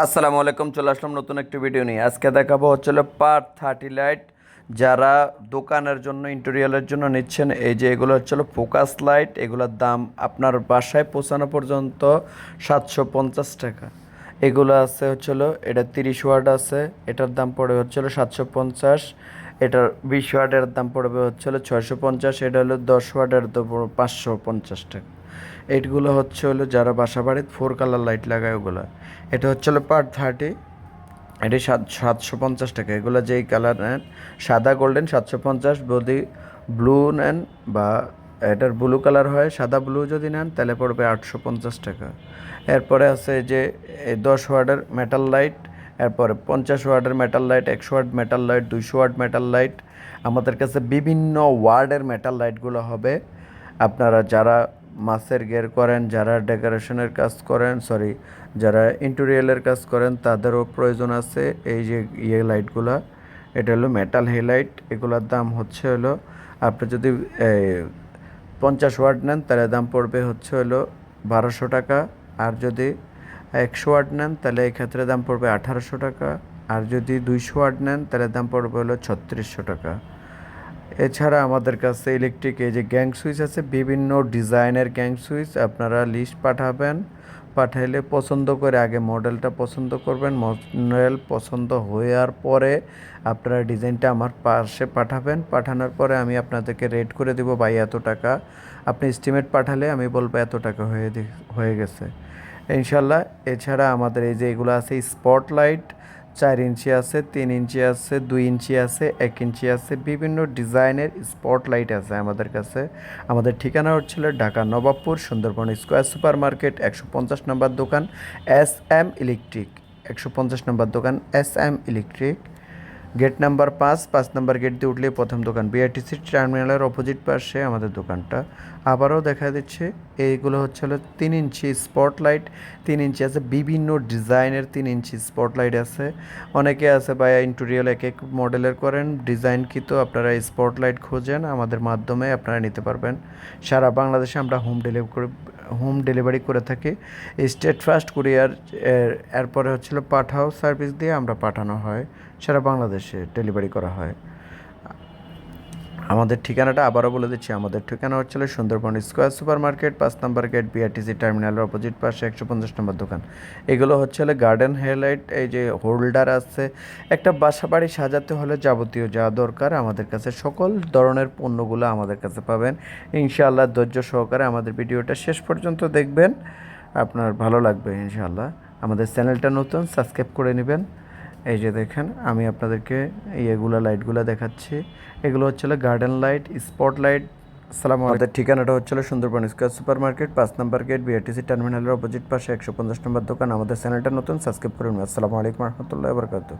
আসসালামু আলাইকুম, চলে আসলাম নতুন একটি ভিডিও নিয়ে। আজকে দেখাবো হচ্ছিল পার থার্টি লাইট। যারা দোকানের জন্য ইন্টেরিয়ালের জন্য নিচ্ছেন, এই যে এগুলো হচ্ছিল ফোকাস লাইট। এগুলোর দাম আপনার বাসায় পৌঁছানো পর্যন্ত সাতশো পঞ্চাশ টাকা। এগুলো আছে হচ্ছিল এটা তিরিশ ওয়াট আছে, এটার দাম পড়বে হচ্ছিল সাতশো পঞ্চাশ। এটার বিশ ওয়াটের দাম পড়বে হচ্ছিল ছয়শো পঞ্চাশ, এটা হলো দশ পড়বে পাঁচশো পঞ্চাশ টাকা। এইগুলো হচ্ছে হলো যারা বাসা বাড়িতে ফোর কালার লাইট লাগায় ওগুলো। এটা হচ্ছে হলো পার থার্টি এটি সাত, সাতশো পঞ্চাশ টাকা। এগুলো যেই কালার নেন, সাদা গোল্ডেন সাতশো পঞ্চাশ, যদি ব্লু নেন বা এটার ব্লু কালার হয়, সাদা ব্লু যদি নেন, তাহলে পড়বে আটশো পঞ্চাশ টাকা। এরপরে আছে যে দশ ওয়ার্ডের মেটাল লাইট এরপরে পঞ্চাশ ওয়ার্ডের মেটাল লাইট একশো ওয়ার্ড মেটাল লাইট দুইশো ওয়ার্ড মেটাল লাইট আমাদের কাছে বিভিন্ন ওয়ার্ডের মেটাল লাইটগুলো হবে। আপনারা যারা মাছের গের করেন, যারা ডেকোরেশনের কাজ করেন সরি যারা ইন্টেরিয়ালের কাজ করেন, তাদেরও প্রয়োজন আছে। এই যে ইয়ে লাইটগুলা এটা হলো মেটাল হেলাইট এগুলোর দাম হচ্ছে হলো, আপনি যদি পঞ্চাশ ওয়াট নেন, তাহলে দাম পড়বে হচ্ছে হলো বারোশো টাকা। আর যদি একশো ওয়াট নেন, তাহলে এই ক্ষেত্রে দাম পড়বে আঠারোশো টাকা। আর যদি দুইশো ওয়াট নেন, তাহলে দাম পড়বে হলো ছত্রিশশো টাকা। এছাড়া আমাদের কাছে ইলেকট্রিক এই যে গ্যাং সুইচ আছে, বিভিন্ন ডিজাইনের গ্যাং সুইচ আপনারা লিস্ট পাঠাবেন। পাঠাইলে পছন্দ করে আগে মডেলটা পছন্দ করবেন মডেল পছন্দ হওয়ার পরে আপনারা ডিজাইনটা আমার পাশে পাঠাবেন। পাঠানোর পরে আমি আপনাদেরকে রেট করে দেবো, ভাই, এত টাকা? আপনি এস্টিমেট পাঠালে আমি বলব, এত টাকা হয়ে হয়ে গেছে। ইনশাল্লাহ, এছাড়া আমাদের এই যে এগুলো আছে স্পটলাইট চার ইঞ্চি আছে, তিন ইঞ্চি আছে, দুই ইঞ্চি আছে, এক ইঞ্চি আছে, বিভিন্ন ডিজাইনের স্পটলাইট আছে আমাদের কাছে। আমাদের ঠিকানা হচ্ছিল Dhaka Nawabpur, Sundarban square super market একশো পঞ্চাশ নম্বর দোকান, এস এম ইলেকট্রিক, একশো পঞ্চাশ নম্বর দোকান, S M electric. Gate number পাঁচ পাঁচ নাম্বার গেট দিয়ে উঠলে প্রথম দোকান, বিআরটিসি টার্মিনালের অপোজিট পাশে আমাদের দোকানটা। আবারও দেখা দিচ্ছে এইগুলো হচ্ছে হলো তিন ইঞ্চি স্পটলাইট তিন ইঞ্চি আছে বিভিন্ন ডিজাইনের তিন ইঞ্চি স্পটলাইট আছে। অনেকে আছে বা ইন্টেরিয়াল এক এক মডেলের করেন ডিজাইন কিন্তু আপনারা স্পটলাইট খোঁজেন, আমাদের মাধ্যমে আপনারা নিতে পারবেন। সারা বাংলাদেশে আমরা হোম ডেলিভারি হোম ডেলিভারি করে থাকি। স্টেট ফাস্ট কুরিয়ার এরপরে হচ্ছিল পাঠাও সার্ভিস দিয়ে আমরা পাঠানো হয়। সারা বাংলাদেশে ডেলিভারি করা হয়। আমাদের ঠিকানাটা আবারও বলে দিচ্ছি। আমাদের ঠিকানা হচ্ছিল সুন্দরবন স্কোয়ার সুপার মার্কেট পাঁচ নম্বর গেট বিআরটিসি টার্মিনালের অপোজিট পাশে একশো পঞ্চাশ নম্বর দোকান। এগুলো হচ্ছিল গার্ডেন হেয়ারলাইট, এই যে হোল্ডার আছে। একটা বাসা বাড়ি সাজাতে হলে যাবতীয় যা দরকার আমাদের কাছে, সকল ধরনের পণ্যগুলো আমাদের কাছে পাবেন। ইনশাআল্লাহ ধৈর্য সহকারে আমাদের ভিডিওটা শেষ পর্যন্ত দেখবেন। আপনার ভালো লাগবে ইনশাআল্লাহ। আমাদের চ্যানেলটা নতুন, সাবস্ক্রাইব করে নেবেন। এই যে দেখেন, আমি আপনাদেরকে ইয়েগুলো, লাইটগুলো দেখাচ্ছি। এগুলো হচ্ছিল গার্ডেন লাইট, স্পট লাইট, সালাম আমাদের ঠিকানাটা হচ্ছিল সুন্দরবন স্কোয়ার সুপার মার্কেট পাঁচ নম্বর গেট, বিআরটিসি টার্মিনালের অপোজিট পাশে একশো পঞ্চাশ নম্বর দোকান। আমাদের চ্যানেলটা নতুন, সাবস্ক্রাইব করুন। আসসালামু আলাইকুম রহমতুল্লাহ বরকাত